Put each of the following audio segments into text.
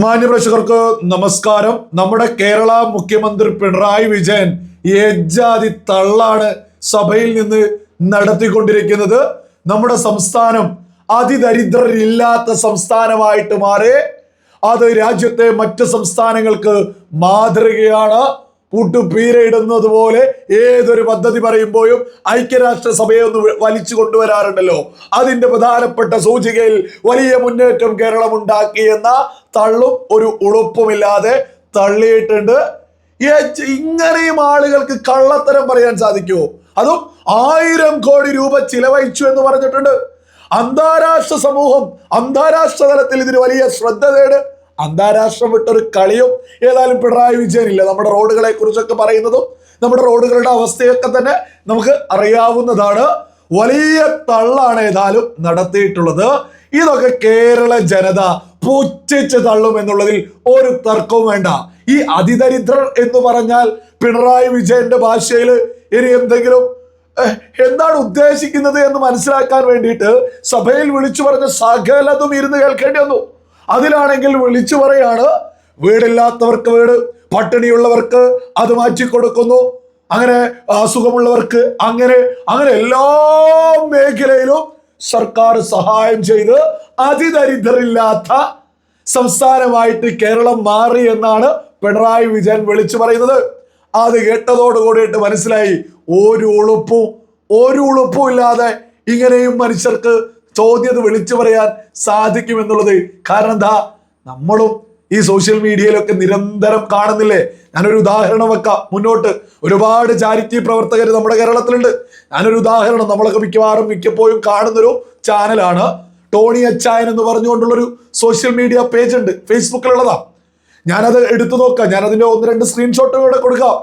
മാന്യപ്രേക്ഷകർക്ക് നമസ്കാരം. നമ്മുടെ കേരള മുഖ്യമന്ത്രി പിണറായി വിജയൻ ഏജാതി തള്ളാണ് സഭയിൽ നിന്ന് നടത്തിക്കൊണ്ടിരിക്കുന്നത്. നമ്മുടെ സംസ്ഥാനം അതിദരിദ്രരില്ലാത്ത സംസ്ഥാനമായിട്ട് മാറി. അത് രാജ്യത്തെ മറ്റ് സംസ്ഥാനങ്ങൾക്ക് മാതൃകയാണ്. പുട്ടുപീരയിടുന്നത് പോലെ ഏതൊരു പദ്ധതി പറയുമ്പോഴും ഐക്യരാഷ്ട്രസഭയെ ഒന്ന് വലിച്ചു കൊണ്ടുവരാറുണ്ടല്ലോ. അതിന്റെ പ്രധാനപ്പെട്ട സൂചികയിൽ വലിയ മുന്നേറ്റം കേരളം ഉണ്ടാക്കി എന്ന തള്ളും ഒരു ഉളുപ്പുമില്ലാതെ തള്ളിയിട്ടുണ്ട്. ഇങ്ങനെയും ആളുകൾക്ക് കള്ളത്തരം പറയാൻ സാധിക്കുമോ അതും ആയിരം കോടി രൂപ ചിലവഴിച്ചു എന്ന് പറഞ്ഞിട്ടുണ്ട്. അന്താരാഷ്ട്ര സമൂഹം അന്താരാഷ്ട്ര തലത്തിൽ ഇതിന് വലിയ ശ്രദ്ധ തേട് അന്താരാഷ്ട്രം വിട്ടൊരു കളിയും ഏതായാലും പിണറായി വിജയനില്ല. നമ്മുടെ റോഡുകളെ കുറിച്ചൊക്കെ പറയുന്നതും നമ്മുടെ റോഡുകളുടെ അവസ്ഥയൊക്കെ തന്നെ നമുക്ക് അറിയാവുന്നതാണ്. വലിയ തള്ളാണ് ഏതായാലും നടത്തിയിട്ടുള്ളത്. ഇതൊക്കെ കേരള ജനത പൂച്ഛിച്ച് തള്ളും എന്നുള്ളതിൽ ഒരു തർക്കവും വേണ്ട. ഈ അതിദരിദ്രർ എന്ന് പറഞ്ഞാൽ പിണറായി വിജയന്റെ ഭാഷയിൽ ഇനി എന്തെങ്കിലും എന്താണ് ഉദ്ദേശിക്കുന്നത് എന്ന് മനസ്സിലാക്കാൻ വേണ്ടിയിട്ട് സഭയിൽ വിളിച്ചു പറഞ്ഞ സകലതും ഇരുന്ന് കേൾക്കേണ്ടി വന്നു. അതിലാണെങ്കിൽ വിളിച്ചു പറയാണ്. വീടില്ലാത്തവർക്ക് വീട് പട്ടിണിയുള്ളവർക്ക് അത് മാറ്റി കൊടുക്കുന്നു. അങ്ങനെ അസുഖമുള്ളവർക്ക് അങ്ങനെ അങ്ങനെ എല്ലാ മേഖലയിലും സർക്കാർ സഹായം ചെയ്ത് അതിദരിദ്രില്ലാത്ത സംസ്ഥാനമായിട്ട് കേരളം മാറി എന്നാണ് പിണറായി വിജയൻ വിളിച്ചു പറയുന്നത്. അത് കേട്ടതോടുകൂടിയിട്ട് മനസ്സിലായി. ഒരു ഉളുപ്പും ഒരു ഉളുപ്പും ഇല്ലാതെ ഇങ്ങനെയും മനുഷ്യർക്ക് ചോദ്യത് വിളിച്ചു പറയാൻ സാധിക്കും എന്നുള്ളത് കാരണം എന്താ? നമ്മളും ഈ സോഷ്യൽ മീഡിയയിലൊക്കെ നിരന്തരം കാണുന്നില്ലേ? ഞാനൊരു ഉദാഹരണം വെക്കാം. മുന്നോട്ട് ഒരുപാട് ചാരിറ്റി പ്രവർത്തകർ നമ്മുടെ കേരളത്തിലുണ്ട്. ഞാനൊരു ഉദാഹരണം നമ്മളൊക്കെ മിക്കവാറും മിക്കപ്പോഴും കാണുന്നൊരു ചാനലാണ് ടോണി അച്ചായൻ എന്ന് പറഞ്ഞുകൊണ്ടുള്ളൊരു സോഷ്യൽ മീഡിയ പേജ് ഉണ്ട് ഫേസ്ബുക്കിലുള്ളതാ ഞാനത് എടുത്തു നോക്കാം. ഞാൻ അതിന്റെ ഒന്ന് രണ്ട് സ്ക്രീൻഷോട്ടുകൾ കൊടുക്കാം.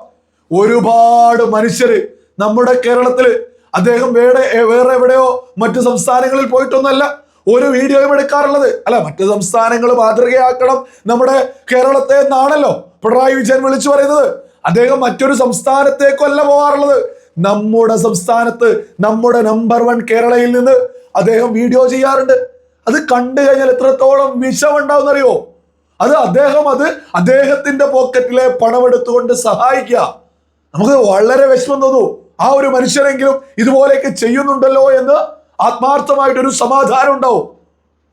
ഒരുപാട് മനുഷ്യര് നമ്മുടെ കേരളത്തിൽ അദ്ദേഹം വേറെ വേറെ എവിടെയോ മറ്റു സംസ്ഥാനങ്ങളിൽ പോയിട്ടൊന്നല്ല ഒരു വീഡിയോയും എടുക്കാറുള്ളത്. അല്ല മറ്റു സംസ്ഥാനങ്ങൾ മാതൃകയാക്കണം നമ്മുടെ കേരളത്തെ എന്നാണല്ലോ പിണറായി വിജയൻ വിളിച്ചു പറയുന്നത്. അദ്ദേഹം മറ്റൊരു സംസ്ഥാനത്തേക്കല്ല പോകാറുള്ളത്. നമ്മുടെ സംസ്ഥാനത്ത് നമ്മുടെ നമ്പർ വൺ കേരളയിൽ നിന്ന് അദ്ദേഹം വീഡിയോ ചെയ്യാറുണ്ട്. അത് കണ്ടു കഴിഞ്ഞാൽ എത്രത്തോളം വിഷമുണ്ടാവുന്നറിയോ? അത് അദ്ദേഹം അത് അദ്ദേഹത്തിന്റെ പോക്കറ്റിലെ പണമെടുത്തുകൊണ്ട് സഹായിക്കുക. നമുക്ക് വളരെ വിഷമം തോന്നു. ആ ഒരു മനുഷ്യരെങ്കിലും ഇതുപോലെയൊക്കെ ചെയ്യുന്നുണ്ടല്ലോ എന്ന് ആത്മാർത്ഥമായിട്ടൊരു സമാധാനം ഉണ്ടാവും.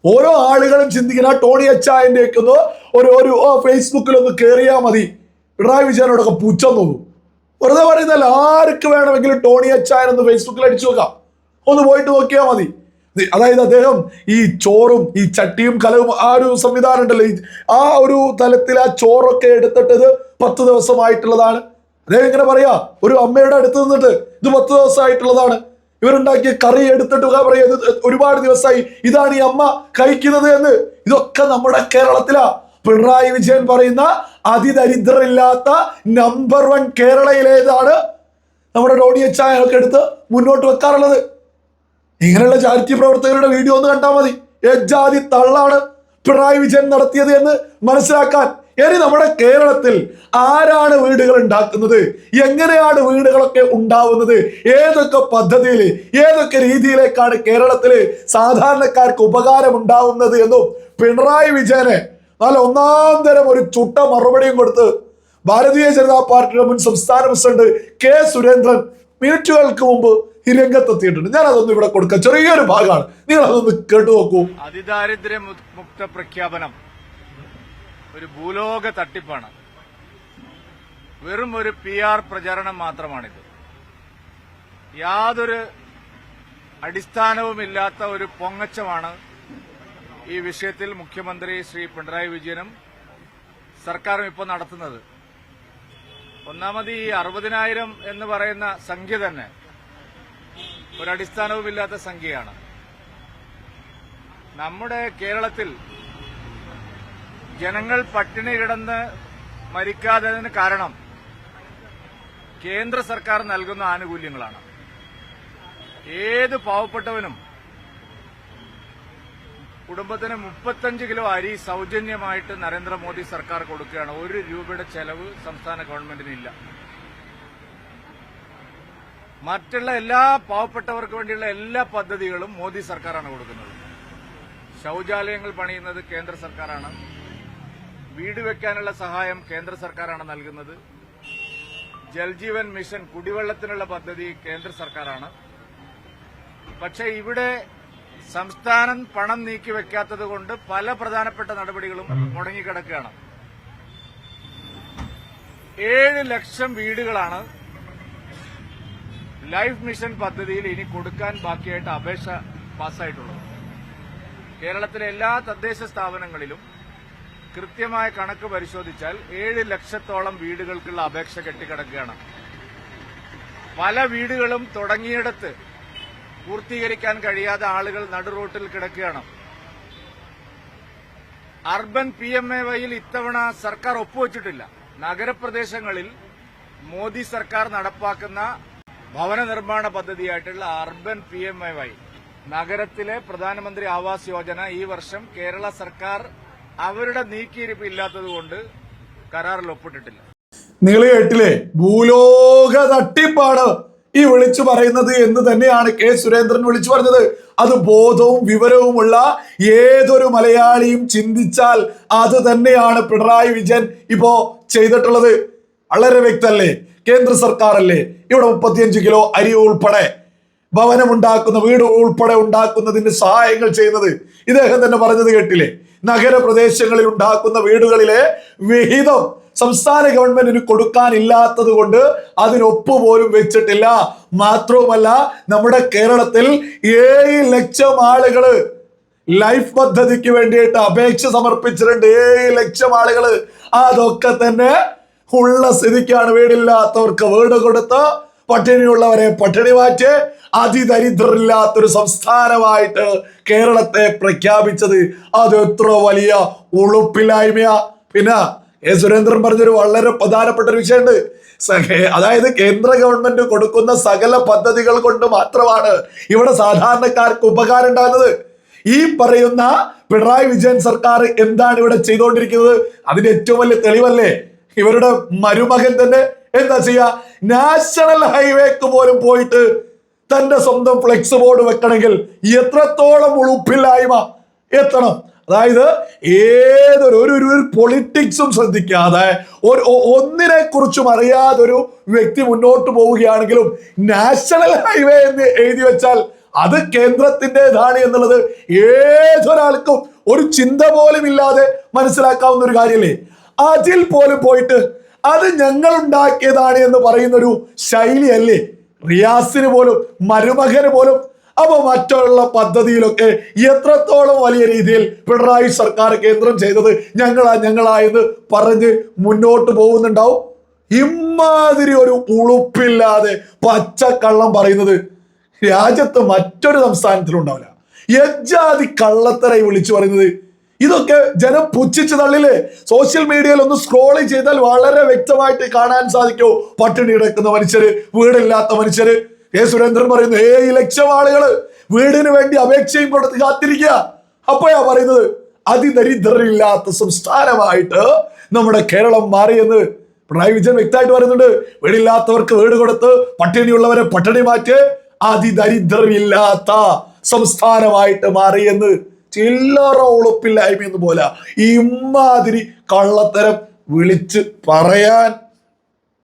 ഓരോ ആളുകളും ചിന്തിക്കുന്ന ടോണി അച്ചായന്റെ ഒക്കെ ഒന്ന് ഒരു ഒരു ഫേസ്ബുക്കിൽ ഒന്ന് കയറിയാൽ മതി. പിണറായി വിജയനോടൊക്കെ പുച്ഛം തോന്നും. വെറുതെ പറയുന്നല്ല ആർക്ക് വേണമെങ്കിലും ടോണി അച്ചായൻ ഒന്ന് ഫേസ്ബുക്കിൽ അടിച്ചു നോക്കാം ഒന്ന് പോയിട്ട് നോക്കിയാൽ മതി. അതായത് അദ്ദേഹം ഈ ചോറും ഈ ചട്ടിയും കലവും ആ ഒരു സംവിധാനം ഉണ്ടല്ലോ. ആ ഒരു തലത്തിൽ ആ ചോറൊക്കെ എടുത്തിട്ടത് പത്ത് ദിവസമായിട്ടുള്ളതാണ്. അദ്ദേഹം ഇങ്ങനെ പറയാ ഒരു അമ്മയുടെ അടുത്ത് നിന്നിട്ട് ഇത് പത്ത് ദിവസമായിട്ടുള്ളതാണ്. ഇവരുണ്ടാക്കിയ കറി എടുത്തിട്ട് പറയാ ഒരുപാട് ദിവസമായി. ഇതാണ് ഈ അമ്മ കഴിക്കുന്നത് എന്ന്. ഇതൊക്കെ നമ്മുടെ കേരളത്തിലാ. പിണറായി വിജയൻ പറയുന്ന അതിദരിദ്രരില്ലാത്ത നമ്പർ വൺ കേരളയിലേതാണ് നമ്മുടെ ഡോണി ചായനൊക്കെ എടുത്ത് മുന്നോട്ട് വെക്കാറുള്ളത്. ഇങ്ങനെയുള്ള ചാരിറ്റി പ്രവർത്തകരുടെ വീഡിയോ ഒന്ന് കണ്ടാൽ മതി. എജാതി തള്ളാണ് പിണറായി വിജയൻ നടത്തിയത് എന്ന് മനസ്സിലാക്കാൻ. ഇനി നമ്മുടെ കേരളത്തിൽ ആരാണ് വീടുകൾ ഉണ്ടാക്കുന്നത്? എങ്ങനെയാണ് വീടുകളൊക്കെ ഉണ്ടാവുന്നത്? ഏതൊക്കെ പദ്ധതിയിൽ ഏതൊക്കെ രീതിയിലേക്കാണ് കേരളത്തിൽ സാധാരണക്കാർക്ക് ഉപകാരം ഉണ്ടാവുന്നത് എന്നും പിണറായി വിജയനെ നല്ല ഒന്നാം തരം ഒരു ചുട്ട മറുപടിയും കൊടുത്ത് ഭാരതീയ ജനതാ പാർട്ടിയുടെ മുൻ സംസ്ഥാന പ്രസിഡന്റ് കെ സുരേന്ദ്രൻ മിനിറ്റുകൾക്ക് മുമ്പ് രംഗത്തെത്തിയിട്ടുണ്ട്. ഞാൻ അതൊന്നും ഇവിടെ കൊടുക്കാം ചെറിയൊരു ഭാഗമാണ്. നിങ്ങൾ അതൊന്ന് കേട്ടു നോക്കൂ. അതിദാരിദ്ര്യ മുക്ത പ്രഖ്യാപനം. ഒരു ഭൂലോക തട്ടിപ്പാണ്. വെറും ഒരു പി ആർ പ്രചാരണം മാത്രമാണിത്. യാതൊരു അടിസ്ഥാനവുമില്ലാത്ത ഒരു പൊങ്ങച്ചമാണ് ഈ വിഷയത്തിൽ മുഖ്യമന്ത്രി ശ്രീ പിണറായി വിജയനും സർക്കാരും ഇപ്പോൾ നടത്തുന്നത്. ഒന്നാമത് ഈ അറുപതിനായിരം എന്ന് പറയുന്ന സംഖ്യ തന്നെ ഒരടിസ്ഥാനവുമില്ലാത്ത സംഖ്യയാണ്. നമ്മുടെ കേരളത്തിൽ ജനങ്ങൾ പട്ടിണി കിടന്ന് മരിക്കാത്തതിന് കാരണം കേന്ദ്ര സർക്കാർ നൽകുന്ന ആനുകൂല്യങ്ങളാണ്. ഏത് പാവപ്പെട്ടവനും കുടുംബത്തിന് മുപ്പത്തഞ്ച് കിലോ അരി സൗജന്യമായിട്ട് നരേന്ദ്രമോദി സർക്കാർ കൊടുക്കുകയാണ്. ഒരു രൂപയുടെ ചെലവ് സംസ്ഥാന ഗവൺമെന്റിനില്ല മറ്റുള്ള എല്ലാ പാവപ്പെട്ടവർക്ക് വേണ്ടിയുള്ള എല്ലാ പദ്ധതികളും മോദി സർക്കാരാണ് കൊടുക്കുന്നത്. ശൌചാലയങ്ങൾ പണിയുന്നത് കേന്ദ്ര സർക്കാരാണ്. വീട് വെക്കാനുള്ള സഹായം കേന്ദ്ര സർക്കാരാണ് നൽകുന്നത്. ജൽജീവൻ മിഷൻ കുടിവെള്ളത്തിനുള്ള പദ്ധതി കേന്ദ്ര സർക്കാരാണ്. പക്ഷേ ഇവിടെ സംസ്ഥാനം പണം നീക്കി വെക്കാത്തത് കൊണ്ട് പല പ്രധാനപ്പെട്ട നടപടികളും മുടങ്ങിക്കിടക്കുകയാണ്. ഏഴ് ലക്ഷം വീടുകളാണ് ലൈഫ് മിഷൻ പദ്ധതിയിൽ ഇനി കൊടുക്കാൻ ബാക്കിയായിട്ട് അപേക്ഷ പാസ്സായിട്ടുള്ളത്. കേരളത്തിലെ എല്ലാ തദ്ദേശ സ്ഥാപനങ്ങളിലും കൃത്യമായ കണക്ക് പരിശോധിച്ചാൽ ഏഴ് ലക്ഷത്തോളം വീടുകൾക്കുള്ള അപേക്ഷ കെട്ടിക്കിടക്കുകയാണ്. പല വീടുകളും തുടങ്ങിയിടത്ത് പൂർത്തീകരിക്കാൻ കഴിയാതെ ആളുകൾ നടുറോട്ടിൽ കിടക്കുകയാണ്. അർബൻ പി എം എ വൈയിൽ ഇത്തവണ സർക്കാർ ഒപ്പുവച്ചിട്ടില്ല. നഗരപ്രദേശങ്ങളിൽ മോദി സർക്കാർ നടപ്പാക്കുന്ന ഭവന നിർമ്മാണ പദ്ധതിയായിട്ടുള്ള urban P M A Y. നഗരത്തിലെ പ്രധാനമന്ത്രി ആവാസ് യോജന ഈ വർഷം കേരള സർക്കാർ അവരുടെ നീക്കിയിരിപ്പ് ഇല്ലാത്തത് കൊണ്ട് കരാറിൽ ഒപ്പിട്ടിട്ടില്ല. നിങ്ങൾ കേട്ടില്ലേ ഭൂലോക തട്ടിപ്പാണ് ഈ വിളിച്ചു പറയുന്നത് എന്ന് തന്നെയാണ് കെ സുരേന്ദ്രൻ വിളിച്ചു പറഞ്ഞത്. അത് ബോധവും വിവരവുമുള്ള ഏതൊരു മലയാളിയും ചിന്തിച്ചാൽ അത് തന്നെയാണ് പിണറായി വിജയൻ ഇപ്പോ ചെയ്തിട്ടുള്ളത്. വളരെ വ്യക്തല്ലേ? കേന്ദ്ര സർക്കാരല്ലേ? ഇവിടെ മുപ്പത്തിയഞ്ച് കിലോ അരി ഉൾപ്പെടെ ഭവനമുണ്ടാക്കുന്ന വീട് ഉൾപ്പെടെ ഉണ്ടാക്കുന്നതിന് സഹായങ്ങൾ ചെയ്യുന്നത്. ഇദ്ദേഹം തന്നെ പറഞ്ഞത് കേട്ടില്ലേ? നഗരപ്രദേശങ്ങളിൽ ഉണ്ടാക്കുന്ന വീടുകളിലെ വിഹിതം സംസ്ഥാന ഗവൺമെന്റിന് കൊടുക്കാനില്ലാത്തത് കൊണ്ട് അതിനൊപ്പ് പോലും വെച്ചിട്ടില്ല. മാത്രവുമല്ല നമ്മുടെ കേരളത്തിൽ ഏഴ് ലക്ഷം ആളുകൾ ലൈഫ് പദ്ധതിക്ക് വേണ്ടിയിട്ട് അപേക്ഷ സമർപ്പിച്ചിട്ടുണ്ട്. ഏഴ് ലക്ഷം ആളുകൾ. അതൊക്കെ തന്നെ ഉള്ള സ്ഥിതിക്കാണ് വീടില്ലാത്തവർക്ക് വീട് കൊടുത്ത് പട്ടിണിയുള്ളവരെ പട്ടിണി മാറ്റി അതിദരിദ്രില്ലാത്തൊരു സംസ്ഥാനമായിട്ട് കേരളത്തെ പ്രഖ്യാപിച്ചത് അത് എത്ര വലിയ ഉളുപ്പില്ലായ്മയാ. പിന്നെ എ സുരേന്ദ്രൻ പറഞ്ഞൊരു വളരെ പ്രധാനപ്പെട്ട ഒരു വിഷയമുണ്ട്. അതായത് കേന്ദ്ര ഗവൺമെന്റ് കൊടുക്കുന്ന സകല പദ്ധതികൾ കൊണ്ട് മാത്രമാണ് ഇവിടെ സാധാരണക്കാർക്ക് ഉപകാരം ഉണ്ടാകുന്നത്. ഈ പറയുന്ന പിണറായി വിജയൻ സർക്കാർ എന്താണ് ഇവിടെ ചെയ്തുകൊണ്ടിരിക്കുന്നത്? അതിന്റെ ഏറ്റവും വലിയ തെളിവല്ലേ? ഇവരുടെ മരുമകൻ തന്നെ എന്താ ചെയ്യാ നാഷണൽ ഹൈവേക്ക് പോലും പോയിട്ട് തന്റെ സ്വന്തം ഫ്ലെക്സ് ബോർഡ് വെക്കണമെങ്കിൽ എത്രത്തോളം ഉളുപ്പില്ലായ്മ എത്തണം. അതായത് ഏതൊരു ഒരു ഒരു പൊളിറ്റിക്സും ശ്രദ്ധിക്കാതെ ഒരു ഒന്നിനെ കുറിച്ചും അറിയാതൊരു വ്യക്തി മുന്നോട്ട് പോവുകയാണെങ്കിലും നാഷണൽ ഹൈവേ എന്ന് എഴുതി വെച്ചാൽ അത് കേന്ദ്രത്തിന്റെതാണ് എന്നുള്ളത് ഏതൊരാൾക്കും ഒരു ചിന്ത പോലും ഇല്ലാതെ മനസ്സിലാക്കാവുന്ന ഒരു കാര്യമല്ലേ അതിൽ പോലും പോയിട്ട് അത് ഞങ്ങൾ ഉണ്ടാക്കിയതാണ് എന്ന് പറയുന്ന ഒരു ശൈലിയല്ലേ? റിയാസിന് പോലും മരുമകന് പോലും. അപ്പോൾ മറ്റുള്ള പദ്ധതിയിലൊക്കെ എത്രത്തോളം വലിയ രീതിയിൽ പിണറായി സർക്കാർ കേന്ദ്രം ചെയ്തത് ഞങ്ങളാ ഞങ്ങളാ എന്ന് പറഞ്ഞ് മുന്നോട്ട് പോകുന്നുണ്ടാവും? ഇമാതിരി ഒരു ഉളുപ്പില്ലാതെ പച്ചക്കള്ളം പറയുന്നത് രാജ്യത്ത് മറ്റൊരു സംസ്ഥാനത്തിലും ഉണ്ടാവില്ല യജാതി കള്ളത്തരായി വിളിച്ചു പറയുന്നത് ഇതൊക്കെ ജനം പുച്ഛിച്ച് തള്ളില്ലേ സോഷ്യൽ മീഡിയയിൽ ഒന്ന് സ്ക്രോൾ ചെയ്താൽ വളരെ വ്യക്തമായിട്ട് കാണാൻ സാധിക്കൂ. പട്ടിണി കിടക്കുന്ന മനുഷ്യര് വീടില്ലാത്ത മനുഷ്യര്. കെ സുരേന്ദ്രൻ പറയുന്നു ഏഴ് ലക്ഷം ആളുകൾ വീടിന് വേണ്ടി അപേക്ഷയും കൊടുത്ത് കാത്തിരിക്കുക. അപ്പോഴാ പറയുന്നത് അതിദരിദ്രരില്ലാത്ത സംസ്ഥാനമായിട്ട് നമ്മുടെ കേരളം മാറിയെന്ന്. പിണറായി വിജയൻ വ്യക്തമായിട്ട് പറയുന്നുണ്ട് വീടില്ലാത്തവർക്ക് വീട് കൊടുത്ത് പട്ടിണിയുള്ളവരെ പട്ടിണി മാറ്റി. അതിദരിദ്രരില്ലാത്ത സംസ്ഥാനമായിട്ട് മാറിയെന്ന്. ചില്ലറ ഉളുപ്പില്ലായ്മ എന്ന് പോലെ. ഇമാതിരി കള്ളത്തരം വിളിച്ച് പറയാൻ